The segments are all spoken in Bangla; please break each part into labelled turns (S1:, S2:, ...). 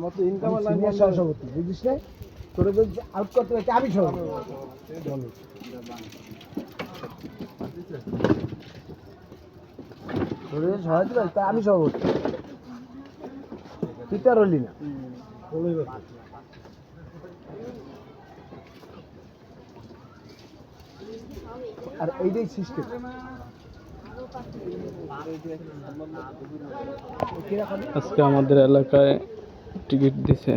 S1: আমার তো ইনকাম
S2: senior সহসভাপতি বুঝিস না তোর যদি আউট করতে হচ্ছে আমি সভাপতি। তোর হয়, তা আমি সভাপতি তুই তো আর হলি না। আর এইটাই সিস্টেম
S3: আজকে আমাদের এলাকায় টিকিট দিছে।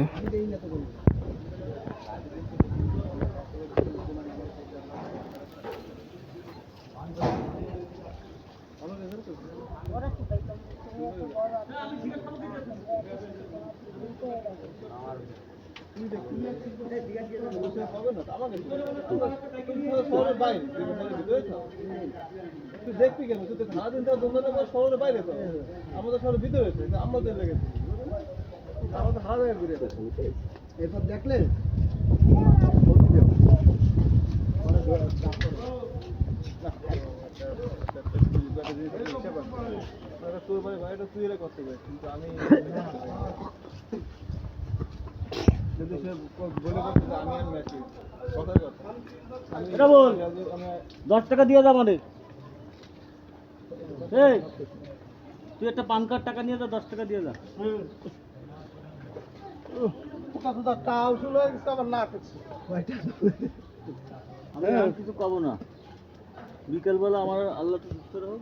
S1: দেখবি কেন? তুই সারাদিন তো দোকানে শহরের বাইরে তো। আমাদের শহরের ভিতরে আমাদের লেগেছে।
S4: দশ টাকা দিয়ে যা আমাদের। তুই একটা পান কার্ড টাকা নিয়ে যা, দশ টাকা দিয়ে যা।
S1: পোকা সুদা টাও শুরু হয়ে গেছে আবার না করছে
S4: আমি আর কিছু পাবো না। বিকেলবেলা আমার আল্লাহ তো সুস্থ রাখো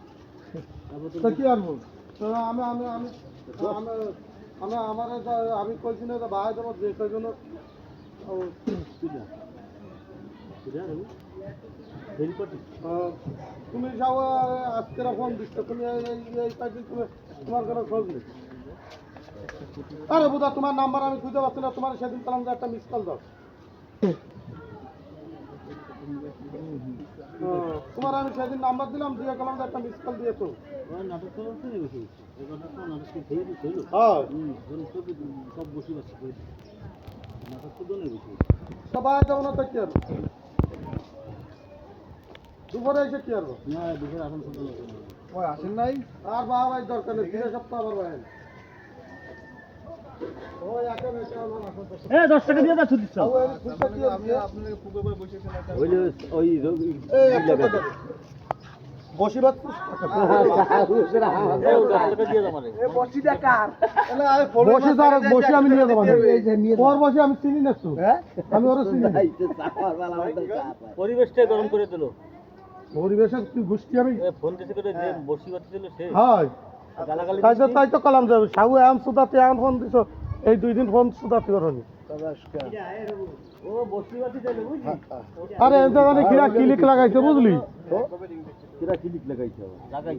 S4: তারপর তো
S1: কি আর বল তো আমি আমি আমি আমি আমি আমার আমি কইছি না ভাই তোমার যে
S4: রবি
S1: তুমি যাও আজকে ফোন দিচ্ছ তুমি এই এই তুমি তোমার কোনো খোঁজ নেই। আরে বুধা তোমার নাম্বার আমি খুঁজে পাচ্ছি না তোমার সেদিন পেলাম যে একটা মিস কল দাও। হ্যাঁ, তোমার আমি সেদিন নাম্বার দিলাম দিয়ে গেলাম যে একটা মিস কল দিয়েছ। হ্যাঁ সবাই যেমন তো আর? দুপুরে এসে কি আর?
S4: না দুপুরে
S2: আসেন নাই।
S1: আর বাবা ভাই দরকার নেই সপ্তাহ আবার ভাই বসে আমি নিয়ে যাব
S2: এই যে নিয়ে
S1: ওর বসে আমি চিনি না
S2: হ্যাঁ?
S1: আমি ওরা চিনি
S4: পরিবেশটা গরম করে দিল।
S1: পরিবেশের কি গোষ্ঠী আমি?
S4: ফোন দিতে করে যে বসি বাতি ছিল সে।
S1: হয়। তাই তো তাই তো কলাম যাবে সাহু এম সুদাতে এম ফোন দিছ। এই দুই দিন ফোন সুদাতে করনি আরে এই জায়গায় কিলিক লাগাইছে বুঝলি?
S4: কিরা ক্লিক লাগাইছে লাগাই